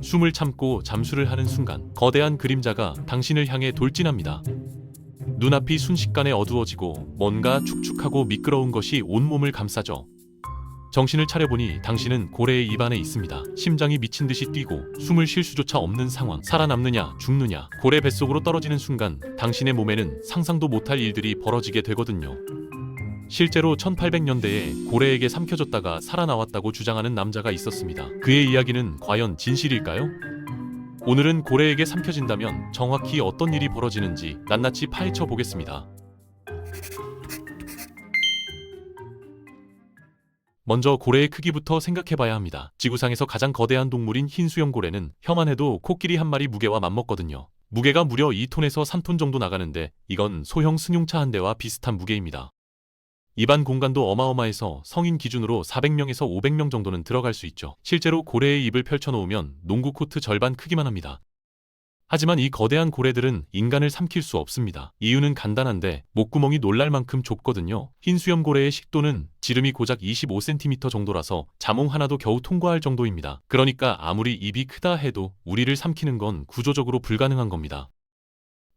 숨을 참고 잠수를 하는 순간 거대한 그림자가 당신을 향해 돌진합니다. 눈앞이 순식간에 어두워지고 뭔가 축축하고 미끄러운 것이 온몸을 감싸죠. 정신을 차려보니 당신은 고래의 입안에 있습니다. 심장이 미친 듯이 뛰고 숨을 쉴 수조차 없는 상황. 살아남느냐 죽느냐. 고래 뱃속으로 떨어지는 순간 당신의 몸에는 상상도 못할 일들이 벌어지게 되거든요. 실제로 1800년대에 고래에게 삼켜졌다가 살아나왔다고 주장하는 남자가 있었습니다. 그의 이야기는 과연 진실일까요? 오늘은 고래에게 삼켜진다면 정확히 어떤 일이 벌어지는지 낱낱이 파헤쳐 보겠습니다. 먼저 고래의 크기부터 생각해 봐야 합니다. 지구상에서 가장 거대한 동물인 흰 수염 고래는 혀만 해도 코끼리 한 마리 무게와 맞먹거든요. 무게가 무려 2톤에서 3톤 정도 나가는데 이건 소형 승용차 한 대와 비슷한 무게입니다. 입안 공간도 어마어마해서 성인 기준으로 400명에서 500명 정도는 들어갈 수 있죠. 실제로 고래의 입을 펼쳐놓으면 농구 코트 절반 크기만 합니다. 하지만 이 거대한 고래들은 인간을 삼킬 수 없습니다. 이유는 간단한데 목구멍이 놀랄 만큼 좁거든요. 흰 수염 고래의 식도는 지름이 고작 25cm 정도라서 자몽 하나도 겨우 통과할 정도입니다. 그러니까 아무리 입이 크다 해도 우리를 삼키는 건 구조적으로 불가능한 겁니다.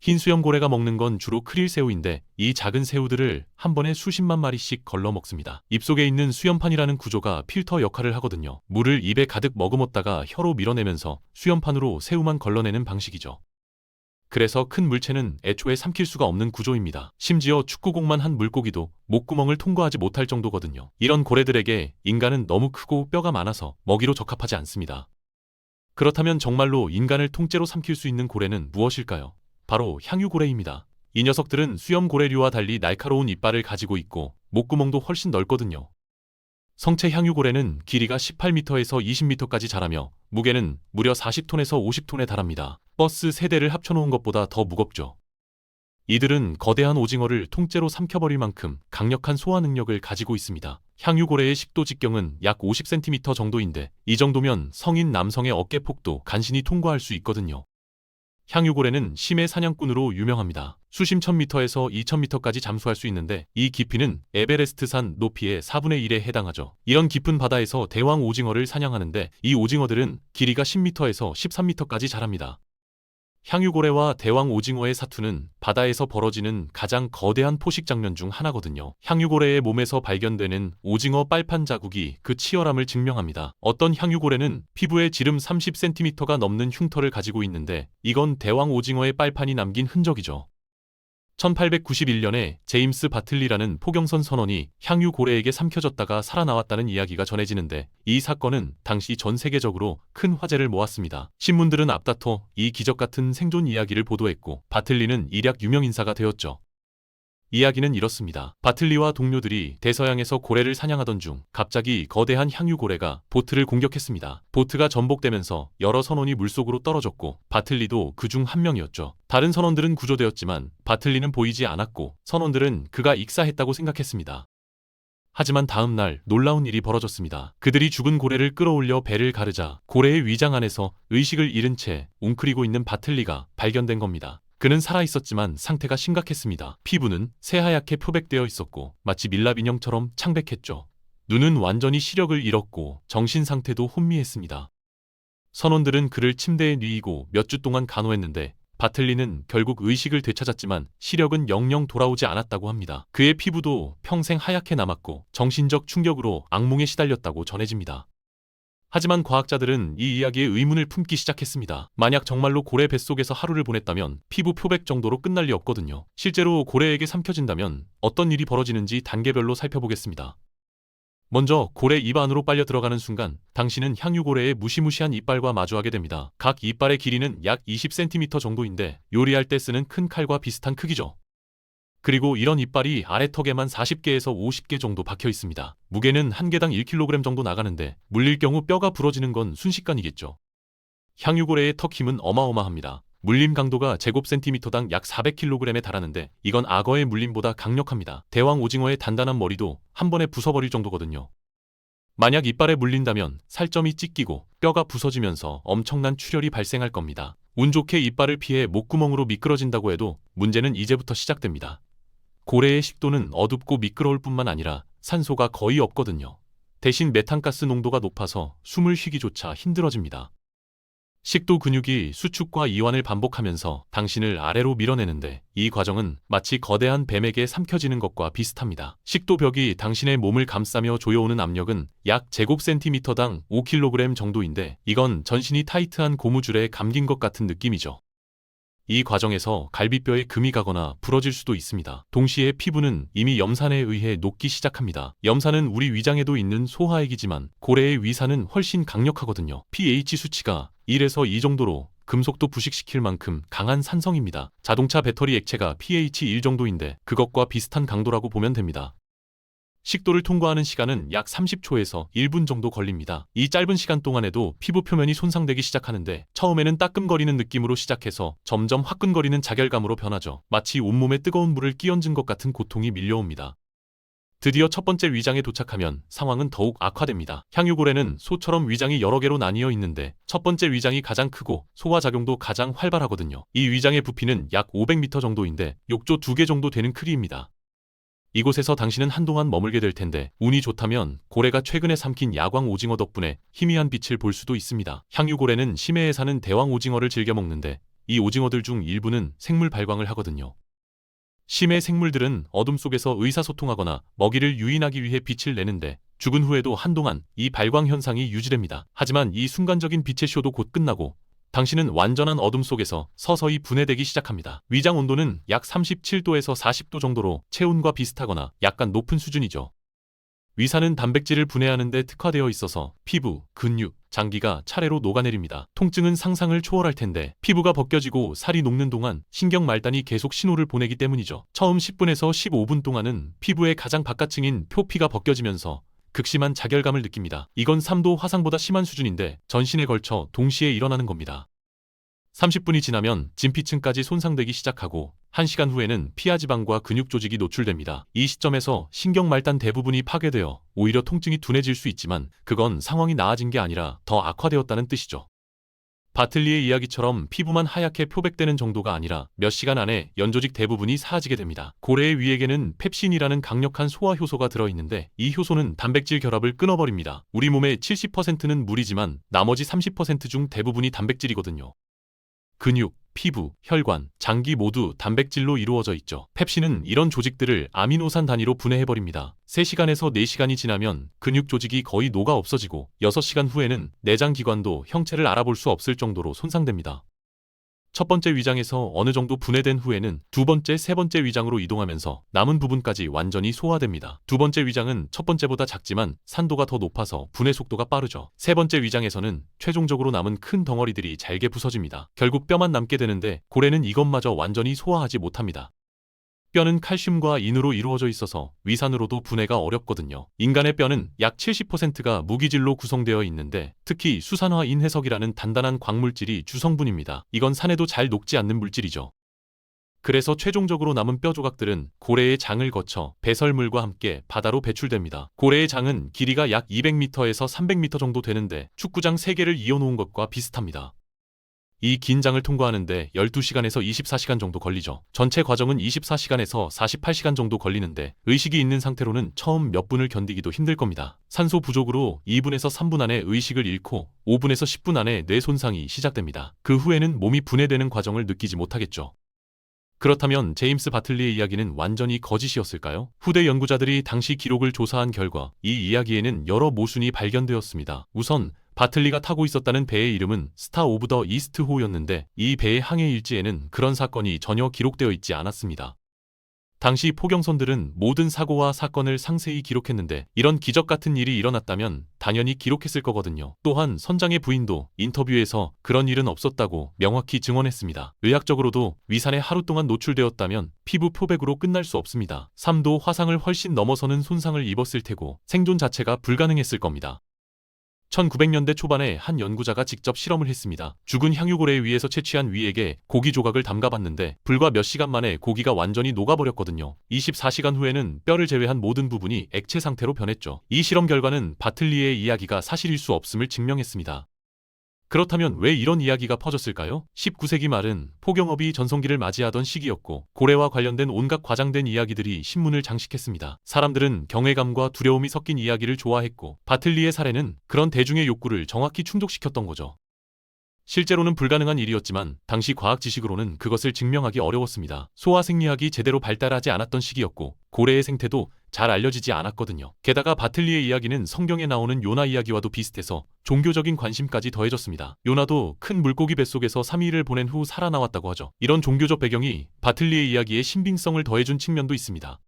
흰 수염 고래가 먹는 건 주로 크릴새우인데 이 작은 새우들을 한 번에 수십만 마리씩 걸러 먹습니다. 입속에 있는 수염판이라는 구조가 필터 역할을 하거든요. 물을 입에 가득 머금었다가 혀로 밀어내면서 수염판으로 새우만 걸러내는 방식이죠. 그래서 큰 물체는 애초에 삼킬 수가 없는 구조입니다. 심지어 축구공만 한 물고기도 목구멍을 통과하지 못할 정도거든요. 이런 고래들에게 인간은 너무 크고 뼈가 많아서 먹이로 적합하지 않습니다. 그렇다면 정말로 인간을 통째로 삼킬 수 있는 고래는 무엇일까요? 바로 향유고래입니다. 이 녀석들은 수염고래류와 달리 날카로운 이빨을 가지고 있고 목구멍도 훨씬 넓거든요. 성체 향유고래는 길이가 18m에서 20m까지 자라며 무게는 무려 40톤에서 50톤에 달합니다. 버스 세대를 합쳐놓은 것보다 더 무겁죠. 이들은 거대한 오징어를 통째로 삼켜버릴 만큼 강력한 소화 능력을 가지고 있습니다. 향유고래의 식도 직경은 약 50cm 정도인데 이 정도면 성인 남성의 어깨 폭도 간신히 통과할 수 있거든요. 향유고래는 심해 사냥꾼으로 유명합니다. 수심 1000m에서 2000m까지 잠수할 수 있는데 이 깊이는 에베레스트산 높이의 4분의 1에 해당하죠. 이런 깊은 바다에서 대왕 오징어를 사냥하는데 이 오징어들은 길이가 10m에서 13m까지 자랍니다. 향유고래와 대왕 오징어의 사투는 바다에서 벌어지는 가장 거대한 포식 장면 중 하나거든요. 향유고래의 몸에서 발견되는 오징어 빨판 자국이 그 치열함을 증명합니다. 어떤 향유고래는 피부에 지름 30cm가 넘는 흉터를 가지고 있는데 이건 대왕 오징어의 빨판이 남긴 흔적이죠. 1891년에 제임스 바틀리라는 포경선 선원이 향유 고래에게 삼켜졌다가 살아나왔다는 이야기가 전해지는데 이 사건은 당시 전 세계적으로 큰 화제를 모았습니다. 신문들은 앞다퉈 이 기적 같은 생존 이야기를 보도했고 바틀리는 일약 유명 인사가 되었죠. 이야기는 이렇습니다. 바틀리와 동료들이 대서양에서 고래를 사냥하던 중 갑자기 거대한 향유고래가 보트를 공격했습니다. 보트가 전복되면서 여러 선원이 물속으로 떨어졌고 바틀리도 그 중 한 명이었죠. 다른 선원들은 구조되었지만 바틀리는 보이지 않았고 선원들은 그가 익사했다고 생각했습니다. 하지만 다음 날 놀라운 일이 벌어졌습니다. 그들이 죽은 고래를 끌어올려 배를 가르자 고래의 위장 안에서 의식을 잃은 채 웅크리고 있는 바틀리가 발견된 겁니다. 그는 살아있었지만 상태가 심각했습니다. 피부는 새하얗게 표백되어 있었고 마치 밀랍 인형처럼 창백했죠. 눈은 완전히 시력을 잃었고 정신 상태도 혼미했습니다. 선원들은 그를 침대에 뉘이고 몇 주 동안 간호했는데 바틀리는 결국 의식을 되찾았지만 시력은 영영 돌아오지 않았다고 합니다. 그의 피부도 평생 하얗게 남았고 정신적 충격으로 악몽에 시달렸다고 전해집니다. 하지만 과학자들은 이 이야기에 의문을 품기 시작했습니다. 만약 정말로 고래 뱃속에서 하루를 보냈다면 피부 표백 정도로 끝날 리 없거든요. 실제로 고래에게 삼켜진다면 어떤 일이 벌어지는지 단계별로 살펴보겠습니다. 먼저 고래 입 안으로 빨려 들어가는 순간 당신은 향유고래의 무시무시한 이빨과 마주하게 됩니다. 각 이빨의 길이는 약 20cm 정도인데 요리할 때 쓰는 큰 칼과 비슷한 크기죠. 그리고 이런 이빨이 아래턱에만 40개에서 50개 정도 박혀 있습니다. 무게는 한 개당 1kg 정도 나가는데 물릴 경우 뼈가 부러지는 건 순식간이겠죠. 향유고래의 턱 힘은 어마어마합니다. 물림 강도가 제곱 센티미터당 약 400kg에 달하는데 이건 악어의 물림보다 강력합니다. 대왕 오징어의 단단한 머리도 한 번에 부숴버릴 정도거든요. 만약 이빨에 물린다면 살점이 찢기고 뼈가 부서지면서 엄청난 출혈이 발생할 겁니다. 운 좋게 이빨을 피해 목구멍으로 미끄러진다고 해도 문제는 이제부터 시작됩니다. 고래의 식도는 어둡고 미끄러울 뿐만 아니라 산소가 거의 없거든요. 대신 메탄가스 농도가 높아서 숨을 쉬기조차 힘들어집니다. 식도 근육이 수축과 이완을 반복하면서 당신을 아래로 밀어내는데 이 과정은 마치 거대한 뱀에게 삼켜지는 것과 비슷합니다. 식도벽이 당신의 몸을 감싸며 조여오는 압력은 약 제곱 센티미터당 5kg 정도인데 이건 전신이 타이트한 고무줄에 감긴 것 같은 느낌이죠. 이 과정에서 갈비뼈에 금이 가거나 부러질 수도 있습니다. 동시에 피부는 이미 염산에 의해 녹기 시작합니다. 염산은 우리 위장에도 있는 소화액이지만 고래의 위산은 훨씬 강력하거든요. pH 수치가 1에서 2 정도로 금속도 부식시킬 만큼 강한 산성입니다. 자동차 배터리 액체가 pH 1 정도인데 그것과 비슷한 강도라고 보면 됩니다. 식도를 통과하는 시간은 약 30초에서 1분 정도 걸립니다. 이 짧은 시간 동안에도 피부 표면이 손상되기 시작하는데 처음에는 따끔거리는 느낌으로 시작해서 점점 화끈거리는 자결감으로 변하죠. 마치 온몸에 뜨거운 물을 끼얹은 것 같은 고통이 밀려옵니다. 드디어 첫 번째 위장에 도착하면 상황은 더욱 악화됩니다. 향유고래는 소처럼 위장이 여러 개로 나뉘어 있는데 첫 번째 위장이 가장 크고 소화작용도 가장 활발하거든요. 이 위장의 부피는 약 500m 정도인데 욕조 두 개 정도 되는 크기입니다. 이곳에서 당신은 한동안 머물게 될 텐데 운이 좋다면 고래가 최근에 삼킨 야광 오징어 덕분에 희미한 빛을 볼 수도 있습니다. 향유고래는 심해에 사는 대왕 오징어를 즐겨 먹는데 이 오징어들 중 일부는 생물 발광을 하거든요. 심해 생물들은 어둠 속에서 의사소통하거나 먹이를 유인하기 위해 빛을 내는데 죽은 후에도 한동안 이 발광 현상이 유지됩니다. 하지만 이 순간적인 빛의 쇼도 곧 끝나고 당신은 완전한 어둠 속에서 서서히 분해되기 시작합니다. 위장 온도는 약 37도에서 40도 정도로 체온과 비슷하거나 약간 높은 수준이죠. 위산은 단백질을 분해하는 데 특화되어 있어서 피부, 근육, 장기가 차례로 녹아내립니다. 통증은 상상을 초월할 텐데 피부가 벗겨지고 살이 녹는 동안 신경 말단이 계속 신호를 보내기 때문이죠. 처음 10분에서 15분 동안은 피부의 가장 바깥층인 표피가 벗겨지면서 극심한 자결감을 느낍니다. 이건 3도 화상보다 심한 수준인데 전신에 걸쳐 동시에 일어나는 겁니다. 30분이 지나면 진피층까지 손상되기 시작하고 1시간 후에는 피하지방과 근육 조직이 노출됩니다. 이 시점에서 신경 말단 대부분이 파괴되어 오히려 통증이 둔해질 수 있지만 그건 상황이 나아진 게 아니라 더 악화되었다는 뜻이죠. 바틀리의 이야기처럼 피부만 하얗게 표백되는 정도가 아니라 몇 시간 안에 연조직 대부분이 사라지게 됩니다. 고래의 위에게는 펩신이라는 강력한 소화 효소가 들어있는데 이 효소는 단백질 결합을 끊어버립니다. 우리 몸의 70%는 물이지만 나머지 30%중 대부분이 단백질이거든요. 근육, 피부, 혈관, 장기 모두 단백질로 이루어져 있죠. 펩신은 이런 조직들을 아미노산 단위로 분해해버립니다. 3시간에서 4시간이 지나면 근육 조직이 거의 녹아 없어지고 6시간 후에는 내장 기관도 형체를 알아볼 수 없을 정도로 손상됩니다. 첫 번째 위장에서 어느 정도 분해된 후에는 두 번째, 세 번째 위장으로 이동하면서 남은 부분까지 완전히 소화됩니다. 두 번째 위장은 첫 번째보다 작지만 산도가 더 높아서 분해 속도가 빠르죠. 세 번째 위장에서는 최종적으로 남은 큰 덩어리들이 잘게 부서집니다. 결국 뼈만 남게 되는데 고래는 이것마저 완전히 소화하지 못합니다. 뼈는 칼슘과 인으로 이루어져 있어서 위산으로도 분해가 어렵거든요. 인간의 뼈는 약 70%가 무기질로 구성되어 있는데 특히 수산화 인해석이라는 단단한 광물질이 주성분입니다. 이건 산에도 잘 녹지 않는 물질이죠. 그래서 최종적으로 남은 뼈 조각들은 고래의 장을 거쳐 배설물과 함께 바다로 배출됩니다. 고래의 장은 길이가 약 200m에서 300m 정도 되는데 축구장 3개를 이어놓은 것과 비슷합니다. 이 긴 장을 통과하는데 12시간에서 24시간 정도 걸리죠. 전체 과정은 24시간에서 48시간 정도 걸리는데 의식이 있는 상태로는 처음 몇 분을 견디기도 힘들 겁니다. 산소 부족으로 2분에서 3분 안에 의식을 잃고 5분에서 10분 안에 뇌 손상이 시작됩니다. 그 후에는 몸이 분해되는 과정을 느끼지 못하겠죠. 그렇다면 제임스 바틀리의 이야기는 완전히 거짓이었을까요? 후대 연구자들이 당시 기록을 조사한 결과 이 이야기에는 여러 모순이 발견되었습니다. 우선 바틀리가 타고 있었다는 배의 이름은 스타 오브 더 이스트 호였는데 이 배의 항해 일지에는 그런 사건이 전혀 기록되어 있지 않았습니다. 당시 포경선들은 모든 사고와 사건을 상세히 기록했는데 이런 기적 같은 일이 일어났다면 당연히 기록했을 거거든요. 또한 선장의 부인도 인터뷰에서 그런 일은 없었다고 명확히 증언했습니다. 의학적으로도 위산에 하루 동안 노출되었다면 피부 표백으로 끝날 수 없습니다. 3도 화상을 훨씬 넘어서는 손상을 입었을 테고 생존 자체가 불가능했을 겁니다. 1900년대 초반에 한 연구자가 직접 실험을 했습니다. 죽은 향유고래 위에서 채취한 위에게 고기 조각을 담가봤는데 불과 몇 시간 만에 고기가 완전히 녹아버렸거든요. 24시간 후에는 뼈를 제외한 모든 부분이 액체 상태로 변했죠. 이 실험 결과는 바틀리의 이야기가 사실일 수 없음을 증명했습니다. 그렇다면 왜 이런 이야기가 퍼졌을까요? 19세기 말은 포경업이 전성기를 맞이하던 시기였고 고래와 관련된 온갖 과장된 이야기들이 신문을 장식했습니다. 사람들은 경외감과 두려움이 섞인 이야기를 좋아했고 바틀리의 사례는 그런 대중의 욕구를 정확히 충족시켰던 거죠. 실제로는 불가능한 일이었지만 당시 과학 지식으로는 그것을 증명하기 어려웠습니다. 소아생리학이 제대로 발달하지 않았던 시기였고 고래의 생태도 잘 알려지지 않았거든요. 게다가 바틀리의 이야기는 성경에 나오는 요나 이야기와도 비슷해서 종교적인 관심까지 더해졌습니다. 요나도 큰 물고기 뱃속에서 3일을 보낸 후 살아나왔다고 하죠. 이런 종교적 배경이 바틀리의 이야기에 신빙성을 더해준 측면도 있습니다.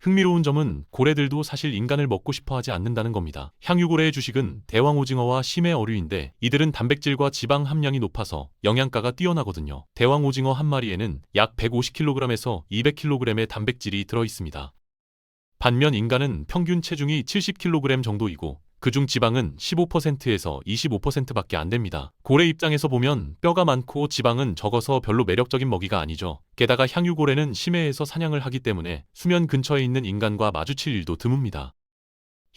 흥미로운 점은 고래들도 사실 인간을 먹고 싶어 하지 않는다는 겁니다. 향유고래의 주식은 대왕오징어와 심해 어류인데 이들은 단백질과 지방 함량이 높아서 영양가가 뛰어나거든요. 대왕오징어 한 마리에는 약 150kg에서 200kg의 단백질이 들어 있습니다. 반면 인간은 평균 체중이 70kg 정도이고 그중 지방은 15%에서 25%밖에 안 됩니다. 고래 입장에서 보면 뼈가 많고 지방은 적어서 별로 매력적인 먹이가 아니죠. 게다가 향유고래는 심해에서 사냥을 하기 때문에 수면 근처에 있는 인간과 마주칠 일도 드뭅니다.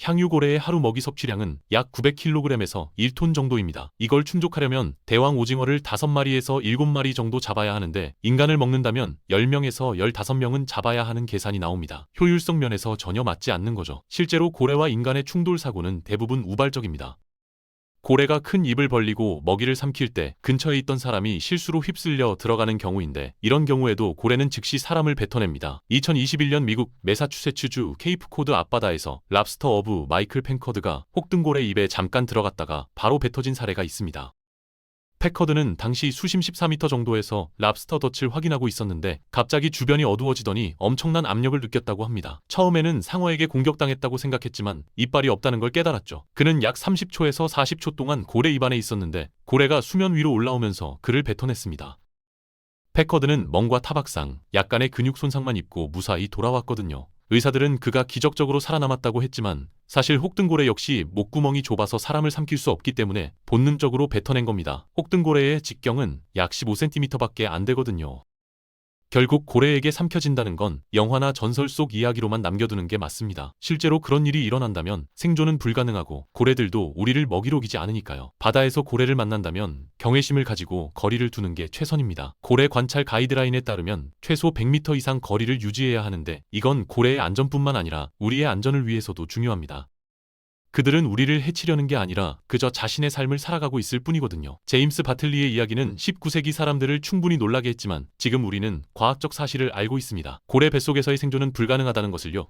향유고래의 하루 먹이 섭취량은 약 900kg에서 1톤 정도입니다. 이걸 충족하려면 대왕 오징어를 5마리에서 7마리 정도 잡아야 하는데 인간을 먹는다면 10명에서 15명은 잡아야 하는 계산이 나옵니다. 효율성 면에서 전혀 맞지 않는 거죠. 실제로 고래와 인간의 충돌 사고는 대부분 우발적입니다. 고래가 큰 입을 벌리고 먹이를 삼킬 때 근처에 있던 사람이 실수로 휩쓸려 들어가는 경우인데 이런 경우에도 고래는 즉시 사람을 뱉어냅니다. 2021년 미국 매사추세츠주 케이프코드 앞바다에서 랍스터 어부 마이클 펜커드가 혹등고래 입에 잠깐 들어갔다가 바로 뱉어진 사례가 있습니다. 패커드는 당시 수심 14m 정도에서 랍스터 덫을 확인하고 있었는데 갑자기 주변이 어두워지더니 엄청난 압력을 느꼈다고 합니다. 처음에는 상어에게 공격당했다고 생각했지만 이빨이 없다는 걸 깨달았죠. 그는 약 30초에서 40초 동안 고래 입안에 있었는데 고래가 수면 위로 올라오면서 그를 뱉어냈습니다. 패커드는 멍과 타박상, 약간의 근육 손상만 입고 무사히 돌아왔거든요. 의사들은 그가 기적적으로 살아남았다고 했지만 사실 혹등고래 역시 목구멍이 좁아서 사람을 삼킬 수 없기 때문에 본능적으로 뱉어낸 겁니다. 혹등고래의 직경은 약 15cm밖에 안 되거든요. 결국 고래에게 삼켜진다는 건 영화나 전설 속 이야기로만 남겨두는 게 맞습니다. 실제로 그런 일이 일어난다면 생존은 불가능하고 고래들도 우리를 먹이로 기지 않으니까요. 바다에서 고래를 만난다면 경외심을 가지고 거리를 두는 게 최선입니다. 고래 관찰 가이드라인에 따르면 최소 100m 이상 거리를 유지해야 하는데 이건 고래의 안전뿐만 아니라 우리의 안전을 위해서도 중요합니다. 그들은 우리를 해치려는 게 아니라 그저 자신의 삶을 살아가고 있을 뿐이거든요. 제임스 바틀리의 이야기는 19세기 사람들을 충분히 놀라게 했지만 지금 우리는 과학적 사실을 알고 있습니다. 고래 뱃속에서의 생존은 불가능하다는 것을요.